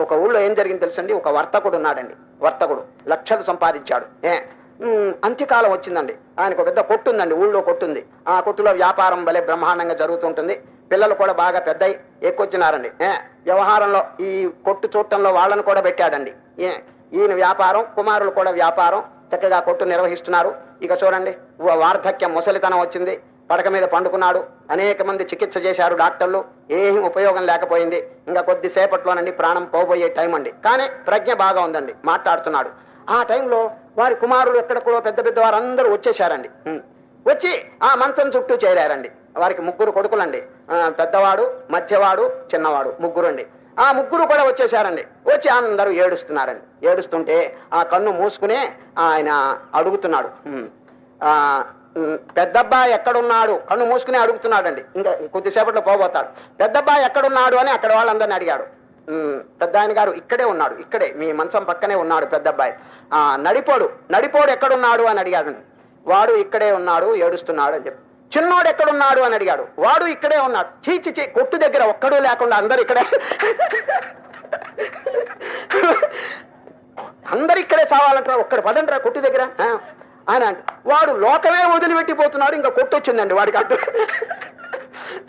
ఒక ఊళ్ళో ఏం జరిగింది తెలుసండి? ఒక వర్తకుడు ఉన్నాడండి. వర్తకుడు. లక్షలు సంపాదించాడు. ఏ? అంత్యకాలం వచ్చిందండి. ఆయనకు ఒక పెద్ద కొట్టు ఉందండి ఊళ్ళో కొట్టుంది. ఆ కొట్టులో వ్యాపారం భలే బ్రహ్మాండంగా జరుగుతుంటుంది. పిల్లలు కూడా బాగా పెద్దయి ఎక్కువచ్చినారండి. ఏ? వ్యవహారంలో ఈ కొట్టు చూడటంలో వాళ్ళను కూడా పెట్టాడండి. ఏ? ఈయన వ్యాపారం కుమారులు కూడా వ్యాపారం చక్కగా కొట్టు నిర్వహిస్తున్నారు. ఇక చూడండి వార్ధక్యం ముసలితనం వచ్చింది. పడక మీద పండుకున్నాడు. అనేక మంది చికిత్స చేశారు డాక్టర్లు. ఏం ఉపయోగం లేకపోయింది. ఇంకా కొద్దిసేపట్లోనండి ప్రాణం పోబోయే టైం అండి. కానీ ప్రజ్ఞ బాగా ఉందండి. మాట్లాడుతున్నాడు. ఆ టైంలో వారి కుమారులు ఎక్కడికో పెద్ద పెద్ద వారందరూ వచ్చేసారండి వచ్చి ఆ మంచం చుట్టూ చేరారండి. వారికి ముగ్గురు కొడుకులండి. పెద్దవాడు మధ్యవాడు చిన్నవాడు ముగ్గురండి. ఆ ముగ్గురు కూడా వచ్చేసారండి వచ్చి అందరూ ఏడుస్తున్నారండి. ఏడుస్తుంటే ఆ కన్ను మూసుకునే ఆయన అడుగుతున్నాడు. పెద్దబ్బాయి ఎక్కడున్నాడు? కన్ను మూసుకుని అడుగుతున్నాడండి. ఇంకా కొద్దిసేపట్లో పోబోతాడు. పెద్దబ్బాయి ఎక్కడున్నాడు అని అక్కడ వాళ్ళందరిని అడిగాడు. ఉమ్, పెద్ద ఆయన గారు ఇక్కడే ఉన్నాడు ఇక్కడే మీ మంచం పక్కనే ఉన్నాడు పెద్దబ్బాయి. ఆ నడిపోడు నడిపోడు ఎక్కడున్నాడు అని అడిగాడు. వాడు ఇక్కడే ఉన్నాడు ఏడుస్తున్నాడు అని చెప్పి. చిన్నోడు ఎక్కడున్నాడు అని అడిగాడు. వాడు ఇక్కడే ఉన్నాడు. చీ చీ చీ కొట్టు దగ్గర ఒక్కడూ లేకుండా అందరు ఇక్కడే. అందరు ఇక్కడే చావాలంటారా? ఒక్కడ పదంటారా కొట్టు దగ్గర. అని అంట. వాడు లోకమే వదిలిపెట్టిపోతున్నాడు ఇంకా కొట్టొచ్చిందండి వాడికి అడ్డు.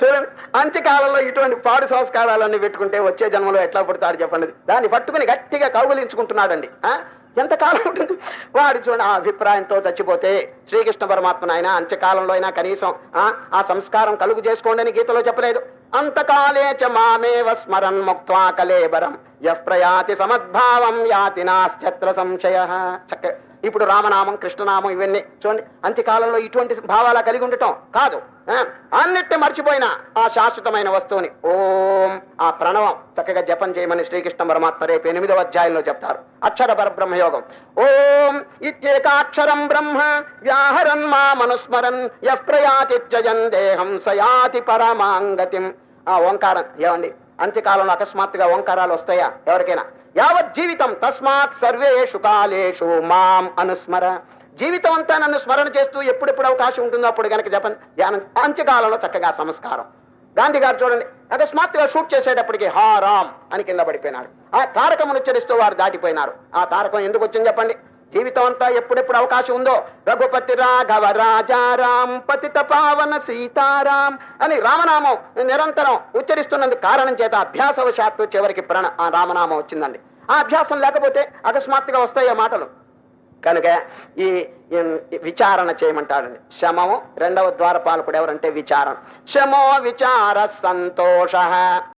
చూడండి అంత్యకాలంలో ఇటువంటి పాడు సంస్కారాలన్నీ పెట్టుకుంటే వచ్చే జన్మలో ఎట్లా పుడతాడు చెప్పండి. దాన్ని పట్టుకుని గట్టిగా కౌగులించుకుంటున్నాడండి. ఆ? ఎంతకాలం ఉంటుంది? వాడు చూడండి ఆ అభిప్రాయంతో చచ్చిపోతే శ్రీకృష్ణ పరమాత్మను ఆయన అంత్యకాలంలో అయినా కనీసం ఆ ఆ సంస్కారం కలుగు చేసుకోండి అని గీతలో చెప్పలేదు. అంతకాలే చ మామేవ స్మరన్ ముక్త్వా కలేబరం. యః ప్రయాతి సమద్భావం యాతి నాశ్చత్ర సంశయ. చక్క ఇప్పుడు రామనామం కృష్ణనామం ఇవన్నీ చూడండి. అంత్యకాలంలో ఇటువంటి భావాల కలిగి ఉండటం కాదు. అన్నిటి అన్నిటిని మర్చిపోయిన ఆ శాశ్వతమైన వస్తువుని. ఓం. ఆ ప్రణవం చక్కగా జపం చేయమని శ్రీకృష్ణ పరమాత్మ రేపు ఎనిమిదవ అధ్యాయంలో చెప్తారు. అక్షర పరబ్రహ్మ యోగం ఓం. ఇత్యేకాక్షరం బ్రహ్మ వ్యాహరన్ మా మనుస్మరన్ యః దేహం సయాతి పరమాంగతిం. ఆ ఓంకారం ఏమండి? అంత్యకాలంలో అకస్మాత్తుగా ఓంకారాలు వస్తాయా? ఎవరికైనా? యావత్ జీవితం తస్మాత్ సర్వేషు కాలేషు మాం అనుస్మర. జీవితం అంతా నన్ను స్మరణ చేస్తూ ఎప్పుడెప్పుడు అవకాశం ఉంటుందో అప్పుడు గనక జపన్ ధ్యానం అంత్యకాలంలో చక్కగా సంస్కారం. గాంధీ గారు చూడండి అకస్మాత్తుగా షూట్ చేసేటప్పటికి హా రామ్ అని కింద పడిపోయినాడు. ఆ తారకమును ఉచ్చరిస్తూ వారు దాటిపోయినారు. ఆ తారకం ఎందుకు వచ్చింది చెప్పండి? జీవితం అంతా ఎప్పుడెప్పుడు అవకాశం ఉందో? రఘుపతి రాఘవ రాజారాం పతిత పావన సీతారాం అని రామనామం నిరంతరం ఉచ్చరిస్తున్నందుకు కారణం చేత అభ్యాసవశాత్తు చివరికి ప్రాణ ఆ రామనామం వచ్చిందండి. ఆ అభ్యాసం లేకపోతే అకస్మాత్తుగా వస్తాయి ఆ మాటలు. కనుక ఈ ఈ విచారణ చేయమంటాడండి. శమము రెండవ ద్వారపాలకుడు ఎవరంటే విచారణ శమో విచార సంతోష.